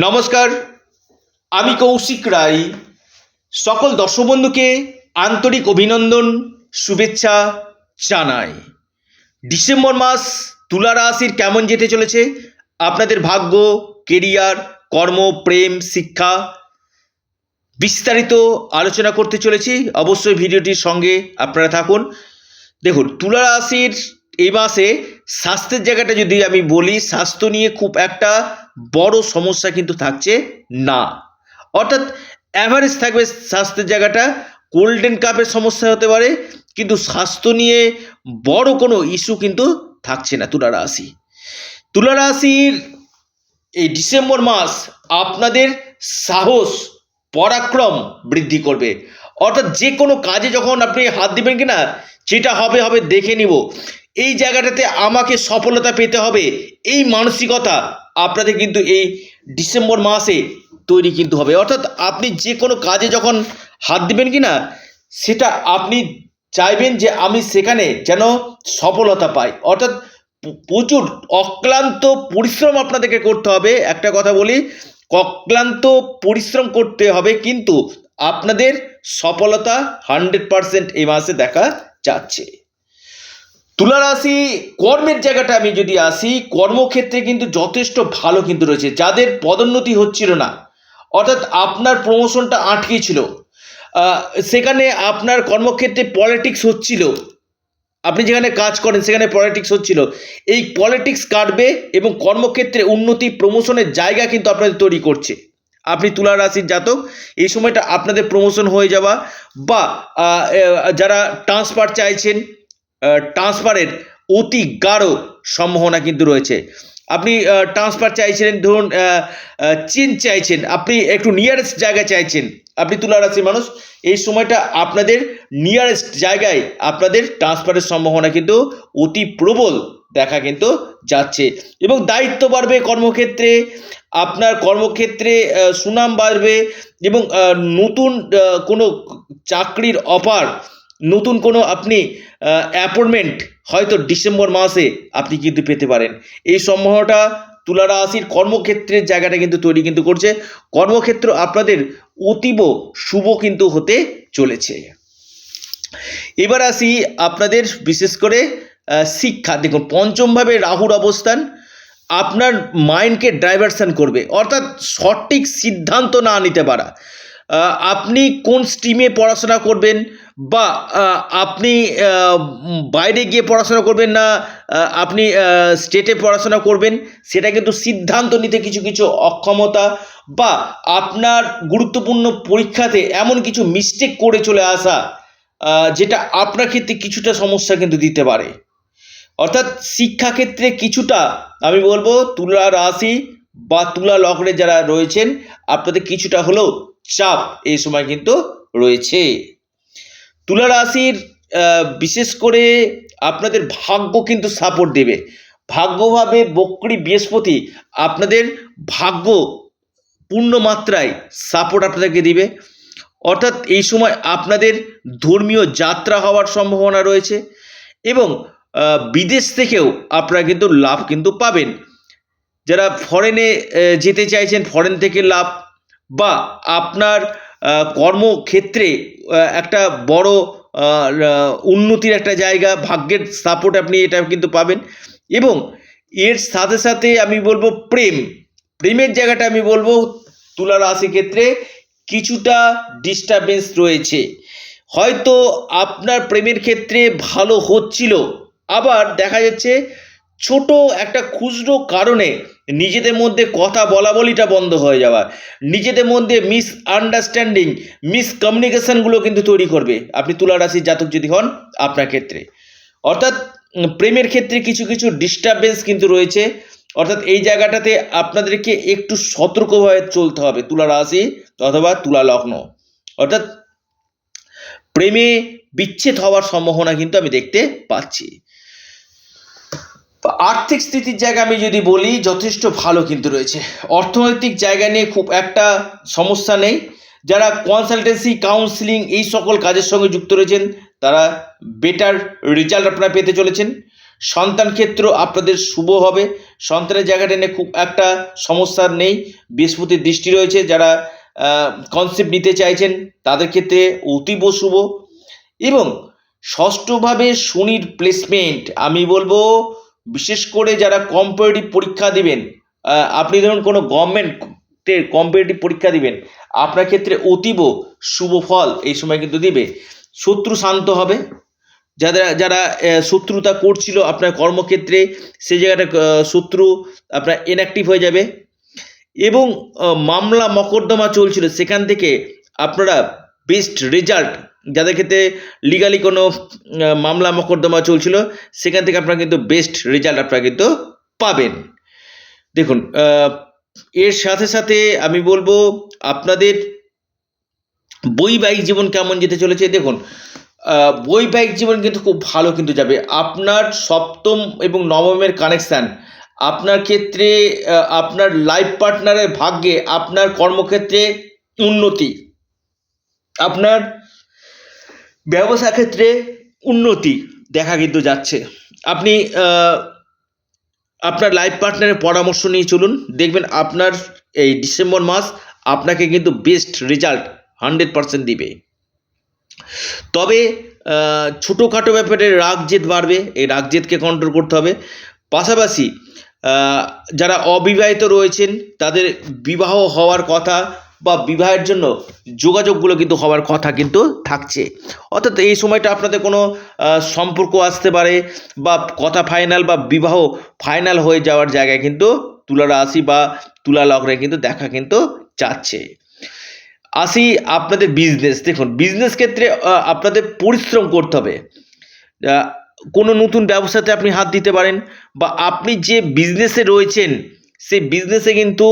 নমস্কার, আমি কৌশিক রায়। সকল দর্শক বন্ধুকে আন্তরিক অভিনন্দন, শুভেচ্ছা জানাই। ডিসেম্বর মাস তুলা রাশির কেমন যেতে চলেছে? আপনাদের ভাগ্য, কেরিয়ার, কর্ম, প্রেম, শিক্ষা বিস্তারিত আলোচনা করতে চলেছি। অবশ্যই ভিডিওটির সঙ্গে আপনারা থাকুন। দেখুন, তুলা রাশির এই মাসে স্বাস্থ্যের জায়গাটা যদি আমি বলি, স্বাস্থ্য নিয়ে খুব একটা বড় সমস্যা কিন্তু থাকছে না। অর্থাৎ অ্যাভারেজ থাকবে স্বাস্থ্যের জায়গাটা গোল্ডেন কাপের সমস্যা হতে পারে, কিন্তু স্বাস্থ্য নিয়ে বড় কোনো ইস্যু কিন্তু থাকছে না তুলা রাশি তুলা রাশির এই ডিসেম্বর মাস আপনাদের সাহস, পরাক্রম বৃদ্ধি করবে। অর্থাৎ যে কোনো কাজে যখন আপনি হাত দিবেন কি না যেটা হবে হবে দেখে নিব। এই জায়গাটাতে আমাকে সফলতা পেতে হবে, এই মানসিকতা আপনাদের কিন্তু এই ডিসেম্বর মাসে তৈরি কিন্তু হবে। অর্থাৎ আপনি যে কোনো কাজে যখন হাত দিবেন কি না সেটা আপনি চাইবেন যে আমি সেখানে যেন সফলতা পাই। অর্থাৎ প্রচুর অক্লান্ত পরিশ্রম আপনাদেরকে করতে হবে। একটা কথা বলি, অক্লান্ত পরিশ্রম করতে হবে কিন্তু আপনাদের সফলতা হান্ড্রেড পারসেন্ট এই মাসে দেখা যাচ্ছে। তুলা রাশি কর্মের জায়গাটা আমি যদি আসি, কর্মক্ষেত্রে কিন্তু যথেষ্ট ভালো কিন্তু রয়েছে। যাদের পদোন্নতি হচ্ছিল না, অর্থাৎ আপনার প্রমোশনটা আটকে ছিল সেখানে আপনার কর্মক্ষেত্রে পলিটিক্স হচ্ছিল, আপনি যেখানে কাজ করেন সেখানে পলিটিক্স হচ্ছিল। এই পলিটিক্স কাটবে এবং কর্মক্ষেত্রে উন্নতি প্রমোশনের জায়গা কিন্তু আপনাদের তৈরি করছে। আপনি তুলা রাশির জাতক, এই সময়টা আপনাদের প্রমোশন হয়ে যাওয়া বা যারা ট্রান্সফার চাইছেন ট্রান্সফারের অতি গাঢ় সম্ভাবনা কিন্তু রয়েছে। আপনি ট্রান্সফার চাইছিলেন ধরুন চেঞ্জ চাইছেন, আপনি একটু নিয়ারেস্ট জায়গায় চাইছেন, আপনি তুলা রাশির মানুষ, এই সময়টা আপনাদের নিয়ারেস্ট জায়গায় আপনাদের ট্রান্সফারের সম্ভাবনা কিন্তু অতি প্রবল দেখা কিন্তু যাচ্ছে। এবং দায়িত্ব বাড়বে কর্মক্ষেত্রে, আপনার কর্মক্ষেত্রে সুনাম বাড়বে এবং নতুন কোনো চাকরির অফার নতুন কোনো আপনি অ্যাপয়েন্টমেন্ট হয়তো ডিসেম্বর মাসে আপনি কিন্তু পেতে পারেন। এই সম্ভাবনাটা তুলা রাশির কর্মক্ষেত্রের জায়গাটা কিন্তু তৈরি কিন্তু করছে। কর্মক্ষেত্র আপনাদের অতীব শুভ কিন্তু হতে চলেছে। এবার আসি আপনাদের বিশেষ করে শিক্ষা। দেখুন, পঞ্চমভাবে রাহুর অবস্থান, আপনার মাইন্ডকে ডাইভারশন করবে। অর্থাৎ সঠিক সিদ্ধান্ত না নিতে পারা। আপনি কোন স্ট্রিমে পড়াশোনা করবেন? বা আপনি বাইরে গিয়ে পড়াশোনা করবেন না আপনি স্টেটে পড়াশোনা করবেন? সেটা কিন্তু সিদ্ধান্ত নিতে কিছু কিছু অক্ষমতা বা আপনার গুরুত্বপূর্ণ পরীক্ষাতে এমন কিছু মিস্টেক করে চলে আসা যেটা আপনার ক্ষেত্রে কিছুটা সমস্যা কিন্তু দিতে পারে। অর্থাৎ শিক্ষাক্ষেত্রে কিছুটা, আমি বলব, তুলা রাশি বা তুলা লগ্নে যারা রয়েছেন, আপনাদের কিছুটা হলেও চাপ এই সময় কিন্তু রয়েছে। তুলা রাশির বিশেষ করে আপনাদের ভাগ্য কিন্তু সাপোর্ট দেবে। ভাগ্যভাবে বক্রী বৃহস্পতি আপনাদের ভাগ্য পূর্ণ মাত্রায় সাপোর্ট আপনাদেরকে দিবে। অর্থাৎ এই সময় আপনাদের ধর্মীয় যাত্রা হওয়ার সম্ভাবনা রয়েছে এবং বিদেশ থেকেও আপনারা কিন্তু লাভ কিন্তু পাবেন। যারা ফরেনে যেতে চাইছেন ফরেন থেকে লাভ বা আপনার কর্মক্ষেত্রে একটা বড় উন্নতির একটা জায়গা, ভাগ্যের সাপোর্ট আপনি এটা কিন্তু পাবেন। এবং এর সাথে সাথে আমি বলব প্রেম। প্রেমের জায়গাটা আমি বলব তুলা রাশি ক্ষেত্রে কিছুটা ডিস্টারবেন্স রয়েছে। হয়তো আপনার প্রেমের ক্ষেত্রে ভালো হচ্ছিল, আবার দেখা যাচ্ছে ছোট একটা খুচরো কারণে নিজেদের মধ্যে কথা বলা বলিটা বন্ধ হয়ে যাওয়া। নিজেদের মধ্যে মিস আন্ডারস্ট্যান্ডিং মিস কমিউনিকেশনগুলো কিন্তু তৈরি করবে। আপনি তুলা রাশির জাতক যদি হন, আপনার ক্ষেত্রে। অর্থাৎ প্রেমের ক্ষেত্রে কিছু কিছু ডিস্টারবেন্স কিন্তু রয়েছে। অর্থাৎ, এই জায়গাটাতে আপনাদেরকে একটু সতর্কভাবে চলতে হবে। তুলা রাশি অথবা তুলা লগ্ন। অর্থাৎ, প্রেমে বিচ্ছেদ হওয়ার সম্ভাবনা কিন্তু আমি দেখতে পাচ্ছি। আর্থিক স্থিতির জায়গা আমি যদি বলি, যথেষ্ট ভালো কিন্তু রয়েছে। অর্থনৈতিক জায়গা নিয়ে খুব একটা সমস্যা নেই। যারা কনসালটেন্সি কাউন্সিলিং এই সকল কাজের সঙ্গে যুক্ত রয়েছেন, তারা বেটার রেজাল্ট আপনারা পেতে চলেছেন। সন্তান ক্ষেত্র আপনাদের শুভ হবে। সন্তানের জায়গাটা নিয়ে খুব একটা সমস্যার নেই। বৃহস্পতির দৃষ্টি রয়েছে। যারা কনসেপ্ট নিতে চাইছেন, তাদের ক্ষেত্রে অতীব শুভ। এবং ষষ্ঠভাবে শনির প্লেসমেন্ট আমি বলব বিশেষ করে যারা কম্পারেটিভ পরীক্ষা দিবেন আপনি ধরুন কোনো গভর্নমেন্টের কম্পারেটিভ পরীক্ষা দিবেন, আপনার ক্ষেত্রে অতীব শুভ ফল এই সময় কিন্তু দিবে। শত্রু শান্ত হবে। যারা যারা শত্রুতা করছিল আপনার কর্মক্ষেত্রে, সেই জায়গাটা শত্রু আপনার ইনঅ্যাক্টিভ হয়ে যাবে। এবং মামলা মকদ্দমা চলছিল, সেখান থেকে আপনারা বেস্ট রেজাল্ট যাদের ক্ষেত্রে লিগালি কোনো মামলা মকদ্দমা চলছিল, সেখান থেকে আপনারা কিন্তু বেস্ট রেজাল্ট আপনারা কিন্তু পাবেন। দেখুন এর সাথে সাথে আমি বলব, আপনাদের বৈবাহিক জীবন কেমন যেতে চলেছে, দেখুন বৈবাহিক জীবন কিন্তু খুব ভালো কিন্তু যাবে। আপনার সপ্তম এবং নবমের কানেকশান আপনার ক্ষেত্রে আপনার লাইফ পার্টনারের ভাগ্যে আপনার কর্মক্ষেত্রে উন্নতি। আপনার ব্যবসা ক্ষেত্রে উন্নতি দেখা কিন্তু যাচ্ছে। আপনি আপনার লাইফ পার্টনারের পরামর্শ নিয়ে চলুন। দেখবেন আপনার এই ডিসেম্বর মাস আপনাকে কিন্তু বেস্ট রেজাল্ট হান্ড্রেড পার্সেন্ট দিবে। তবে ছোটোখাটো ব্যাপারে রাগ জেদ বাড়বে, এই রাগ জেদকে কন্ট্রোল করতে হবে। পাশাপাশি যারা অবিবাহিত রয়েছেন, তাদের বিবাহ হওয়ার কথা বা বিবাহের জন্য যোগাযোগগুলো কিন্তু হওয়ার কথা কিন্তু থাকছে। অর্থাৎ এই সময়টা আপনাদের কোনো সম্পর্ক আসতে পারে বা কথা ফাইনাল বা বিবাহ ফাইনাল হয়ে যাওয়ার জায়গায় কিন্তু তুলা রাশি বা তুলা লগ্নে কিন্তু দেখা কিন্তু যাচ্ছে। আসি আপনাদের বিজনেস দেখুন বিজনেস ক্ষেত্রে আপনাদের পরিশ্রম করতে হবে। কোনো নতুন ব্যবসাতে আপনি হাত দিতে পারেন বা আপনি যে বিজনেসে রয়েছেন সেই বিজনেসে কিন্তু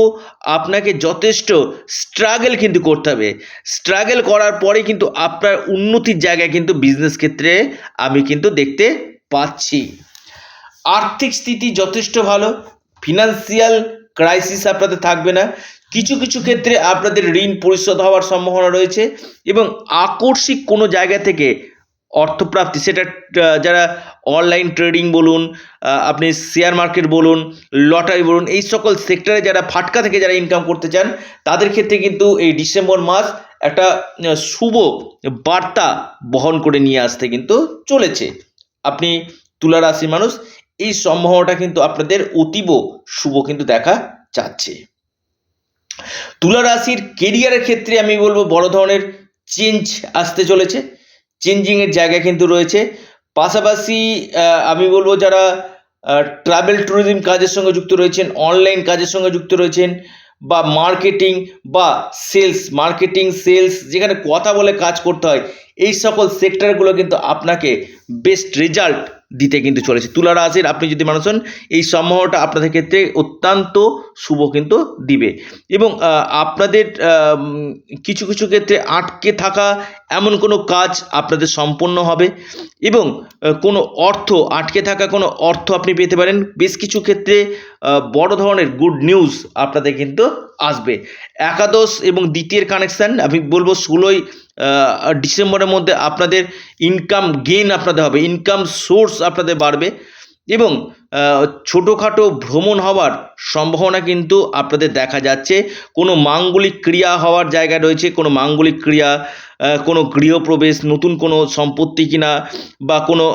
আপনাকে যথেষ্ট স্ট্রাগল কিন্তু করতে হবে। স্ট্রাগল করার পরে কিন্তু আপনার উন্নতির জায়গায় কিন্তু বিজনেস ক্ষেত্রে আমি কিন্তু দেখতে পাচ্ছি। আর্থিক স্থিতি যথেষ্ট ভালো ফিনান্সিয়াল ক্রাইসিস আপনাদের থাকবে না। কিছু কিছু ক্ষেত্রে আপনাদের ঋণ পরিশোধ হওয়ার সম্ভাবনা রয়েছে এবং আকস্মিক কোনো জায়গা থেকে অর্থপ্রাপ্তি, সেটা যারা অনলাইন ট্রেডিং বলুন আপনি শেয়ার মার্কেট বলুন লটারি বলুন, এই সকল সেক্টরে যারা ফাটকা থেকে যারা ইনকাম করতে চান, তাদের ক্ষেত্রে কিন্তু এই ডিসেম্বর মাস একটা শুভ বার্তা বহন করে নিয়ে আসতে কিন্তু চলেছে। আপনি তুলা রাশির মানুষ, এই সম্ভাবনাটা কিন্তু আপনাদের অতীব শুভ কিন্তু দেখা যাচ্ছে। তুলা রাশির কেরিয়ারের ক্ষেত্রে আমি বলব বড় ধরনের চেঞ্জ আসতে চলেছে। চেঞ্জিংয়ের জায়গা কিন্তু রয়েছে। পাশাপাশি আমি বলব যারা ট্রাভেল ট্যুরিজম কাজের সঙ্গে যুক্ত রয়েছেন অনলাইন কাজের সঙ্গে যুক্ত রয়েছেন, বা মার্কেটিং বা সেলস মার্কেটিং সেলস যেখানে কথা বলে কাজ করতে হয়, এই সকল সেক্টরগুলো কিন্তু আপনাকে বেস্ট রেজাল্ট দিতে কিন্তু চলেছে। তুলা রাশির আপনি যদি মানুষ এই সম্ভাবনাটা আপনাদের ক্ষেত্রে অত্যন্ত শুভ কিন্তু দিবে। এবং আপনাদের কিছু কিছু ক্ষেত্রে আটকে থাকা এমন কোনো কাজ আপনাদের সম্পন্ন হবে। এবং কোনো অর্থ, আটকে থাকা কোনো অর্থ আপনি পেতে পারেন। বেশ কিছু ক্ষেত্রে বড় ধরনের গুড নিউজ আপনাদের কিন্তু আসবে। একাদশ এবং দ্বিতীয় কানেকশান আমি বলব ষোলোই ডিসেম্বরের মধ্যে আপনাদের ইনকাম গেইন আপনাদের হবে। ইনকাম সোর্স আপনাদের বাড়বে। এবং ছোটোখাটো ভ্রমণ হওয়ার সম্ভাবনা কিন্তু আপনাদের দেখা যাচ্ছে। কোনো মাঙ্গলিক ক্রিয়া হওয়ার জায়গা রয়েছে, কোনো মাঙ্গলিক ক্রিয়া কোনো গৃহপ্রবেশ, নতুন কোনো সম্পত্তি কিনা বা কোনো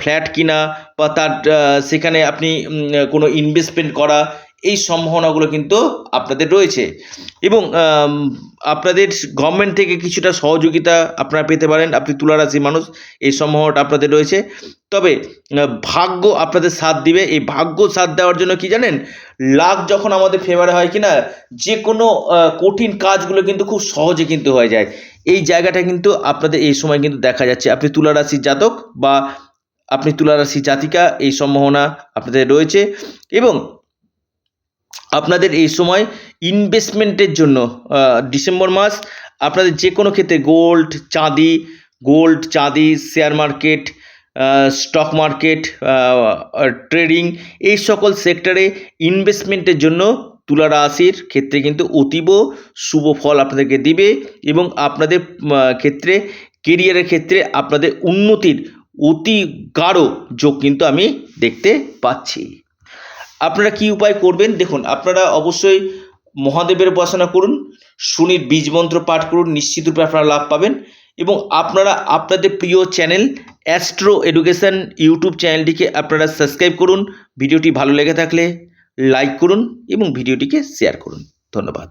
ফ্ল্যাট কিনা বা তার সেখানে আপনি কোনো ইনভেস্টমেন্ট করা এই সম্ভাবনাগুলো কিন্তু আপনাদের রয়েছে। এবং আপনাদের গভর্নমেন্ট থেকে কিছুটা সহযোগিতা আপনারা পেতে পারেন। আপনি তুলারাশি মানুষ, এই সম্ভাবনাটা আপনাদের রয়েছে। তবে ভাগ্য আপনাদের সাথ দিবে। এই ভাগ্য সাথ দেওয়ার জন্য কি জানেন? লাভ যখন আমাদের ফেভারে হয় কি না যে কোনো কঠিন কাজগুলো কিন্তু খুব সহজে কিন্তু হয়ে যায়। এই জায়গাটা কিন্তু আপনাদের এই সময় কিন্তু দেখা যাচ্ছে। আপনি তুলারাশির জাতক বা আপনি তুলারাশি জাতিকা, এই সম্ভাবনা আপনাদের রয়েছে। এবং আপনাদের এই সময় ইনভেস্টমেন্টের জন্য ডিসেম্বর মাস, আপনাদের যে কোনো ক্ষেত্রে গোল্ড চাঁদি gold চাঁদি share market stock market trading এই সকল সেক্টরে ইনভেস্টমেন্টের জন্য তুলা রাশির ক্ষেত্রে কিন্তু অতীব শুভ ফল আপনাদেরকে দিবে এবং আপনাদের ক্ষেত্রে কেরিয়ারের ক্ষেত্রে আপনাদের উন্নতির অতি গাঢ় যোগ কিন্তু আমি দেখতে পাচ্ছি। আপনারা কি উপায় করবেন? দেখুন, আপনারা অবশ্যই মহাদেবের উপাসনা করুন শুনির বীজ মন্ত্র পাঠ করুন নিশ্চিতরূপে আপনারা লাভ পাবেন এবং আপনারা, আপনাদের প্রিয় চ্যানেল অ্যাস্ট্রো এডুকেশান ইউটিউব চ্যানেলটিকে আপনারা সাবস্ক্রাইব করুন, ভিডিওটি ভালো লেগে থাকলে লাইক করুন এবং ভিডিওটিকে শেয়ার করুন। ধন্যবাদ।